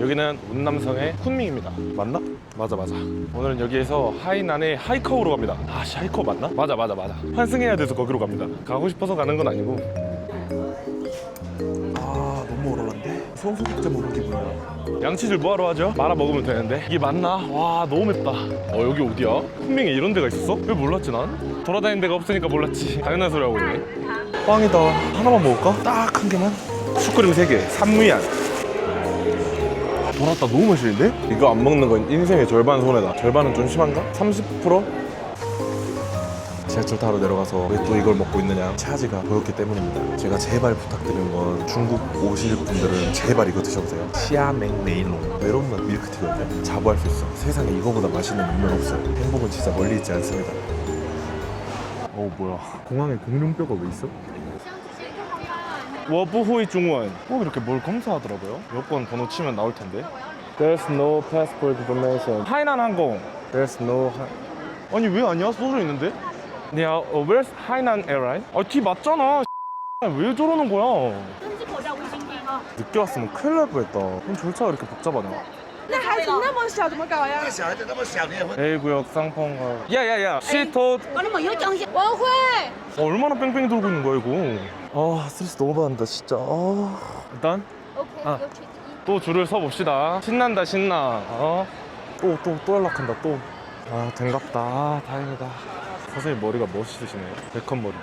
여기는 운남성의 쿤밍입니다. 맞나? 맞아 맞아. 오늘은 여기에서 하이난의 하이커우로 갑니다. 아씨 하이커우 맞나? 맞아 맞아 맞아. 환승해야 돼서 거기로 갑니다. 가고 싶어서 가는 건 아니고. 아 너무 어려운데? 소금국자 먹는 기분이야. 양치질 뭐하러 하죠? 말아 먹으면 되는데 이게 맞나? 와 너무 맵다. 어 여기 어디야? 쿤밍에 이런 데가 있었어? 왜 몰랐지 난? 돌아다니는 데가 없으니까 몰랐지. 당연한 소리 하고 있네. 빵이다. 하나만 먹을까? 딱 한 개만. 슈크림 3개. 산무이안. 돌았다. 너무 맛있는데? 이거 안 먹는 건 인생의 절반 손해다. 절반은 좀 심한가? 30%? 지하철 타러 내려가서 왜 또 이걸 먹고 있느냐. 차지가 보였기 때문입니다. 제가 제발 부탁드리는 건 중국 오실 분들은 제발 이거 드셔보세요. 시아맹 네일롱 메론맛 밀크티거든요? 자부할 수 있어. 세상에 이거보다 맛있는 음료 없어요 행복은 진짜 멀리 있지 않습니다. 어 뭐야. 공항에 공룡뼈가 왜 있어? 워부호이 중원. 꼭 어, 이렇게 뭘 검사하더라고요? 여권 번호 치면 나올 텐데. There's no passport information. 하이난 항공. There's no 아니 왜 아니야? 써져 있는데? Yeah, uh, 어, where's 하이난 airline? 아뒤 맞잖아. 왜 저러는 거야? 늦게 왔으면 큰일 날 뻔했다. 그럼 절차가 이렇게 복잡하냐? 那孩子那么小怎么搞呀？小孩子那么小，你也会 A구역 상품가 야야야 시토 我那么有奖金，王慧， 어, 얼마나 뺑뺑이 돌고 있는 거야 이거 아 스트레스 너무 받는다 진짜 아. 일단 OK， 啊有取一。 또 줄을 서 봅시다. 신난다 신나. 어? 또 또 또 연락한다 또. 아 된갑다. 아 다행이다. 선생님 머리가 멋있으시네요. 백컨 머리네.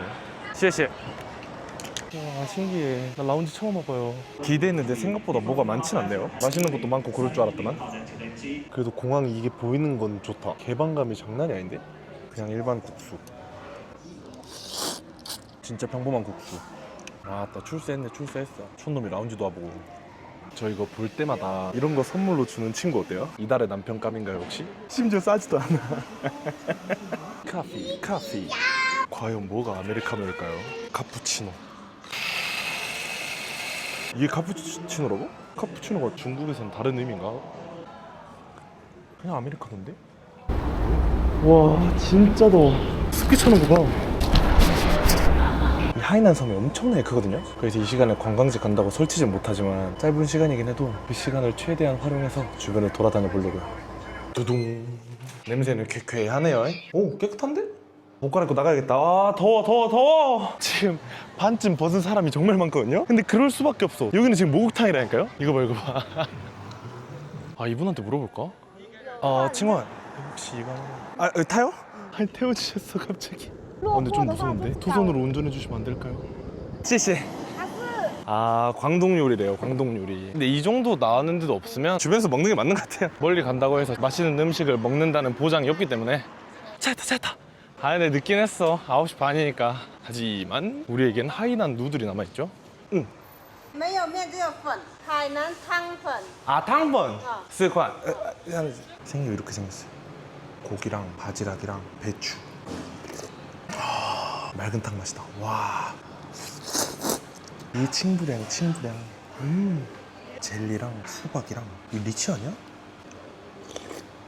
시에시에. 와 신기해. 나 라운지 처음 와봐요. 기대했는데 생각보다 뭐가 많진 않네요. 맛있는 것도 많고 그럴 줄 알았더만. 그래도 공항이 이게 보이는 건 좋다. 개방감이 장난이 아닌데? 그냥 일반 국수. 진짜 평범한 국수. 아나 출세했네 출세했어. 촌놈이 라운지도 와보고. 저 이거 볼 때마다 이런 거 선물로 주는 친구 어때요? 이달의 남편감인가요 혹시? 심지어 싸지도 않아 카피 카피 과연 뭐가 아메리카노일까요? 카푸치노 이게 카푸치노라고? 카푸치노가 중국에선 다른 의미인가? 그냥 아메리카노인데? 와 진짜 더워 습기 차는 거 봐. 이 하이난 섬이 엄청나게 크거든요. 그래서 이 시간에 관광지 간다고 설치진 못하지만 짧은 시간이긴 해도 그 시간을 최대한 활용해서 주변을 돌아다녀 보려고요. 두둥. 냄새는 쾌쾌하네요. 오 깨끗한데? 옷 갈아입고 나가야겠다. 아 더워 더워 더워. 지금 반쯤 벗은 사람이 정말 많거든요. 근데 그럴 수밖에 없어. 여기는 지금 목욕탕이라니까요. 이거 봐 이거 봐. 아 이분한테 물어볼까? 아 칭원. 혹시 이거 아 여기 타요? 아니 태워주셨어 갑자기. 아, 근데 좀 무서운데? 두 손으로 운전해 주시면 안 될까요? 씨씨. 아 광동 요리래요 광동 요리. 근데 이 정도 나왔는 데도 없으면 주변에서 먹는 게 맞는 것 같아요. 멀리 간다고 해서 맛있는 음식을 먹는다는 보장이 없기 때문에. 차였다 차였다. 아 근데 늦긴 했어. 9시 반이니까. 하지만 우리에겐 하이난 누들이 남아있죠 没有面，只有粉，海南汤粉。 아 탕번 어. 스관 생긴 이렇게 생겼어요 고기랑 바지락이랑 배추 아, 맑은 탕 맛이다 와이 칭부량 칭부량 음 젤리랑 수박이랑 이 리치 아니야?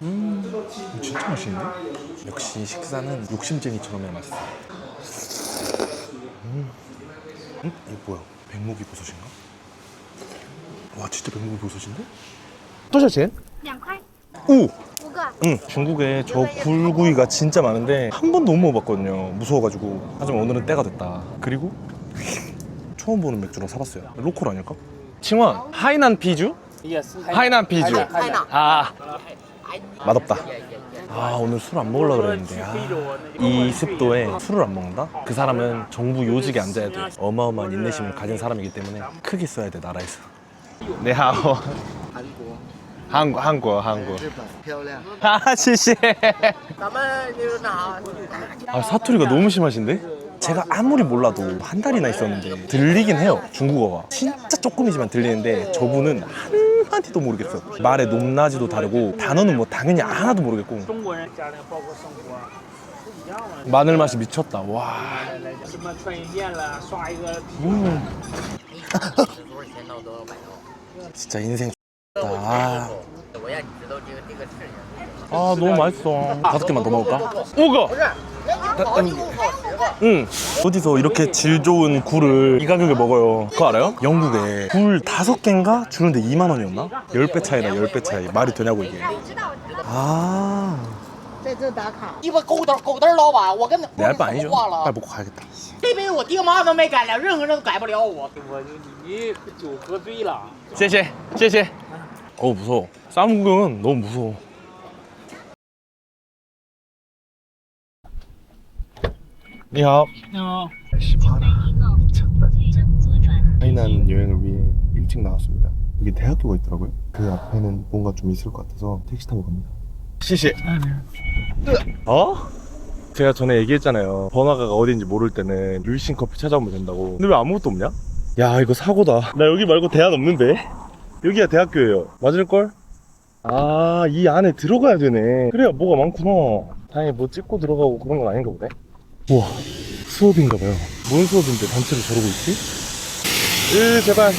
음 이거 진짜 맛있는데? 역시 식사는 욕심쟁이처럼 해야 맛있어 음, 음? 이거 뭐야 백목이 버섯인가? 와 진짜 백목이 버섯인데? 多少钱?两块 오! 五个。 응 중국에 저 굴구이가 진짜 많은데 한 번도 못 먹어봤거든요 무서워가지고 하지만 오늘은 때가 됐다 그리고 처음 보는 맥주라 사봤어요 로컬 아닐까? 칭원 하이난 피주? 하이난 피주 아 맛없다 아 오늘 술 안 먹으려고 그랬는데 아, 이 습도에 술을 안 먹는다? 그 사람은 정부 요직에 앉아야 돼 어마어마한 인내심을 가진 사람이기 때문에 크게 써야 돼 나라에서 네하오 韩国、 한국 한국 한국 日本漂亮。 아, 谢谢.咱们就是那 아, 사투리가 너무 심하신데? 제가 아무리 몰라도 한 달이나 있었는데 들리긴 해요 중국어가 진짜 조금이지만 들리는데 저분은 한 한마디도 모르겠어 말의 높낮이도 다르고 단어는 뭐 당연히 하나도 모르겠고 마늘 맛이 미쳤다 와 음. 진짜 인생 아. 아 너무 맛있어 다섯 개만 더 먹을까? 오가! 응. 어디서 이렇게 질 좋은 굴을 이 가격에 먹어요. 그거 알아요? 영국에 굴 다섯 개인가 주는데 2만 원이었나? 10배 차이나 10배 차이. 말이 되냐고 이게. 아. 在这打卡。鸡巴狗蛋狗蛋老板，我跟他 내 알 바 아니죠? 话了 빨리 ， 먹고 가야겠다. 这辈子我爹妈都没改了，任何人都改不了我。我就你酒喝醉了，谢谢谢谢. 어 무서워. 싸움 구경은 너무 무서워. 니하오. 嗯， 하이난 여행을 위해 일찍 나왔습니다. 여기 대학교가 있더라고요. 그 앞에는 뭔가 좀 있을 것 같아서 택시 타고 갑니다. 시시. 어? 제가 전에 얘기했잖아요. 번화가가 어딘지 모를 때는 류신 커피 찾아오면 된다고. 근데 왜 아무것도 없냐? 야 이거 사고다. 나 여기 말고 대학 없는데. 여기가 대학교예요. 맞을걸? 아, 이 안에 들어가야 되네. 그래야 뭐가 많구나. 다행히 뭐 찍고 들어가고 그런 건 아닌가 보네. 우와, 수업인가봐요. 뭔 수업인데 단체로 저러고 있지? 으, 제발.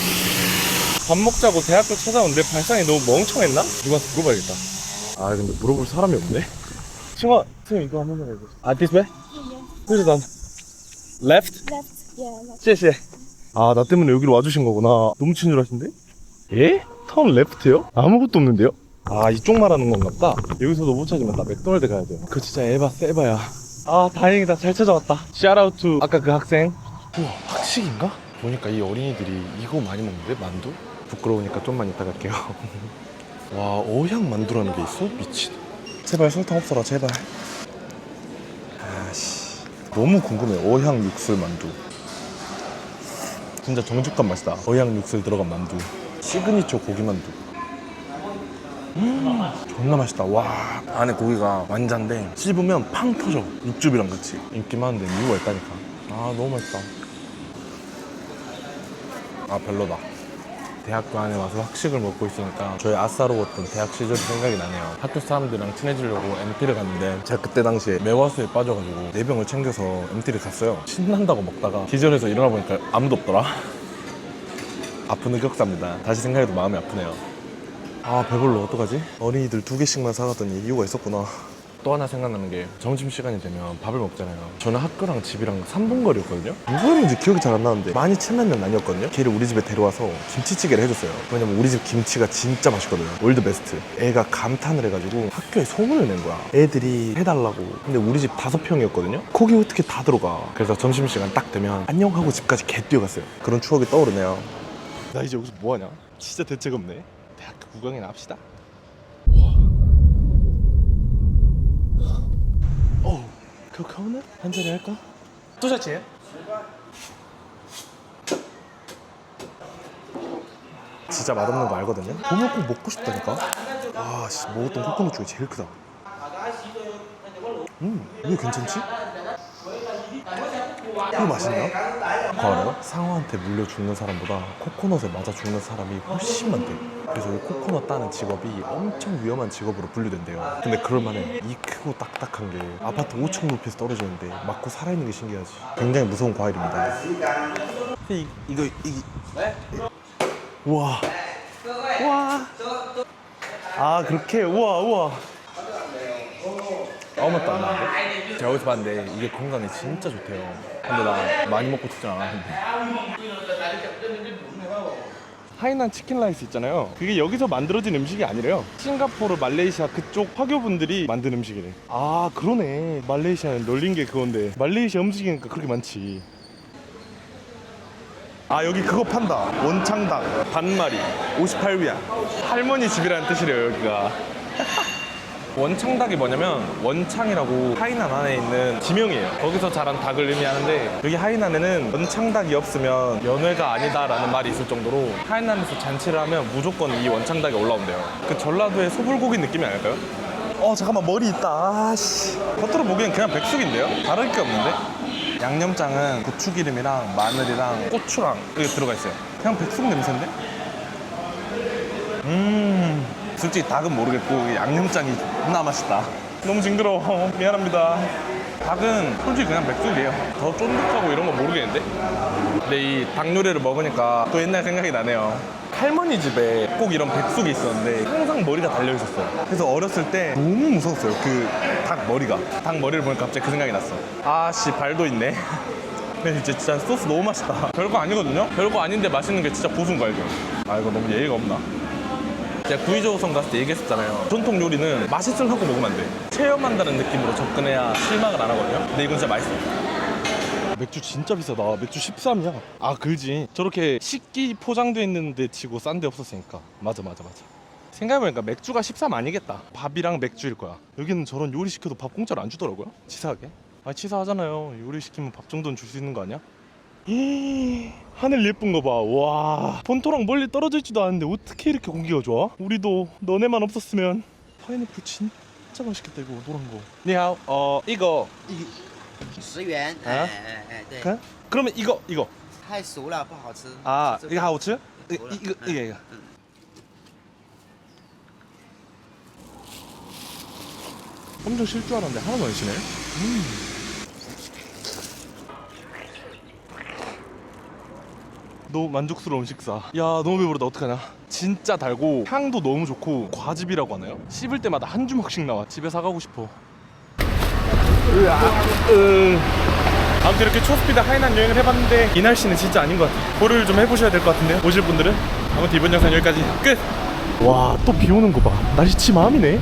밥 먹자고 대학교 찾아온데 발상이 너무 멍청했나? 누구한테 물어봐야겠다. 아, 근데 물어볼 사람이 없네. 친구야, 선생님 이거 한 번만 해보세요. 아, this way? 그래서 난 left? Left, yeah, left. 谢谢. 아, 나 때문에 여기로 와주신 거구나. 너무 친절하신데? 예? 턴 레프트요? 아무것도 없는데요? 아, 이쪽 말하는 건가 보다. 여기서도 못 찾으면 나 맥도날드 가야 돼요. 그거 진짜 에바 세바야. 아, 다행이다. 잘 찾아왔다. 샤라우트 아까 그 학생. 우와, 학식인가? 보니까 이 어린이들이 이거 많이 먹는데? 만두? 부끄러우니까 좀만 이따 갈게요. 와, 어향 만두라는 게 있어? 미친. 제발 설탕 없어라, 제발. 아씨. 너무 궁금해. 어향 육술 만두. 진짜 정직한 맛이다. 어향 육술 들어간 만두. 시그니처 고기 만두. 음, 존나 맛있다. 와, 안에 고기가 완자인데 씹으면 팡 터져. 육즙이랑 같이. 인기 많은데 이유가 있다니까. 아, 너무 맛있다. 아, 별로다. 대학교 안에 와서 학식을 먹고 있으니까 저희 아싸로웠던 대학 시절이 생각이 나네요. 학교 사람들이랑 친해지려고 MT를 갔는데 제가 그때 당시에 매화수에 빠져가지고 네 병을 챙겨서 MT를 갔어요. 신난다고 먹다가 기절해서 일어나 보니까 아무도 없더라. 아픈 흑역사입니다. 다시 생각해도 마음이 아프네요. 아 배불러 어떡하지? 어린이들 두 개씩만 사갔더니 이유가 있었구나. 또 하나 생각나는 게 점심시간이 되면 밥을 먹잖아요. 저는 학교랑 집이랑 3분 거리였거든요. 누구였는지 기억이 잘 안 나는데 많이 친하면 아니었거든요. 걔를 우리 집에 데려와서 김치찌개를 해줬어요. 왜냐면 우리 집 김치가 진짜 맛있거든요. 월드 베스트. 애가 감탄을 해가지고 학교에 소문을 낸 거야. 애들이 해달라고. 근데 우리 집 다섯 평이었거든요. 거기 어떻게 다 들어가. 그래서 점심시간 딱 되면 안녕 하고 집까지 개 뛰어갔어요. 그런 추억이 떠오르네요. 나 이제 여기서 뭐하냐? 진짜 대책 없네. 대학교 구경이나 합시다. 어, 카카오는 한 잔에 할까? 또 샷이에요? 진짜 맛없는 거 알거든요? 보면 꼭 먹고 싶다니까? 와, 씨, 먹었던 코코넛 중에 제일 크다. 음, 이거 괜찮지? 이거 맛있나? 그거 알아요? 상어한테 물려 죽는 사람보다 코코넛에 맞아 죽는 사람이 훨씬 많대. 그래서 이 코코넛 따는 직업이 엄청 위험한 직업으로 분류된대요. 근데 그럴만해. 이 크고 딱딱한 게 아파트 5층 높이에서 떨어지는데 맞고 살아있는 게 신기하지. 굉장히 무서운 과일입니다. 이, 이거 이 우와. 우와. 아 그렇게 우와 우와. 아무 맛도 안 나는데? 제가 어디서 봤는데 이게 건강에 진짜 좋대요. 근데 나 많이 먹고 싶진 않았는데. 하이난 치킨 라이스 있잖아요. 그게 여기서 만들어진 음식이 아니래요. 싱가포르, 말레이시아 그쪽 화교분들이 만든 음식이래. 아 그러네. 말레이시아는 널린 게 그건데 말레이시아 음식이니까 그렇게 많지. 아 여기 그거 판다. 원창닭 반마리 58위안. 할머니 집이라는 뜻이래요 여기가. 원창닭이 뭐냐면 원창이라고 하이난 안에 있는 지명이에요. 거기서 자란 닭을 의미하는데 여기 하이난에는 원창닭이 없으면 연회가 아니다라는 말이 있을 정도로 하이난에서 잔치를 하면 무조건 이 원창닭이 올라온대요. 그 전라도의 소불고기 느낌이 아닐까요? 어 잠깐만 머리 있다. 아씨. 겉으로 보기엔 그냥 백숙인데요? 다를 게 없는데? 양념장은 고추기름이랑 마늘이랑 고추랑 이게 들어가 있어요. 그냥 백숙 냄새인데? 음 솔직히 닭은 모르겠고 이 양념장이 존나 맛있다 너무 징그러워 미안합니다 닭은 솔직히 그냥 백숙이에요 더 쫀득하고 이런 거 모르겠는데 근데 이 닭 요리를 먹으니까 또 옛날 생각이 나네요 할머니 집에 꼭 이런 백숙이 있었는데 항상 머리가 달려 있었어. 그래서 어렸을 때 너무 무서웠어요. 그 닭 머리가. 닭 머리를 보니까 갑자기 그 생각이 났어. 아씨 발도 있네. 근데 진짜, 진짜 소스 너무 맛있다. 별거 아니거든요? 별거 아닌데 맛있는 게 진짜 고수인 거 알죠? 아 이거 너무 예의가 없나? 제가 구이조선 갔을 때 얘기했었잖아요. 전통 요리는 맛있음 하고 먹으면 안 돼. 체험한다는 느낌으로 접근해야 실망을 안 하거든요. 근데 이건 진짜 맛있어. 맥주 진짜 비싸다. 맥주 13이야. 아, 그지. 저렇게 식기 포장돼 있는데 치고 싼 데 없었으니까. 맞아, 맞아, 맞아. 생각해보니까 맥주가 13 아니겠다. 밥이랑 맥주일 거야. 여기는 저런 요리 시켜도 밥 공짜로 안 주더라고요. 치사하게. 아, 치사하잖아요. 요리 시키면 밥 정도는 줄 수 있는 거 아니야? 이 하늘 예쁜 거 봐. 와. 본토랑 멀리 떨어져 있지도 않은데 어떻게 이렇게 공기가 좋아? 우리도 너네만 없었으면 파인애플 진짜 맛있겠다 이거 노란 거. 니하오. 어 이거 이 十元，啊哎哎哎，对， 그? 그러면 이거 이거. 太熟了不好吃。 아 这 이거 하우츠? 이, 熟了 이- 이거嗯 이게 이거. 嗯 엄청 쉴 줄 알았는데 하나도 안 쉬네. 너무 만족스러운 식사. 야 너무 배부르다 어떡하냐. 진짜 달고 향도 너무 좋고 과즙이라고 하나요? 씹을 때마다 한 주먹씩 나와. 집에 사가고 싶어. 아무튼 이렇게 초스피드 하이난 여행을 해봤는데 이 날씨는 진짜 아닌 것 같아요. 고려를 좀 해보셔야 될 것 같은데요. 오실 분들은 아무튼 이번 영상 여기까지 끝. 와 또 비 오는 거 봐. 날씨 치 마음이네.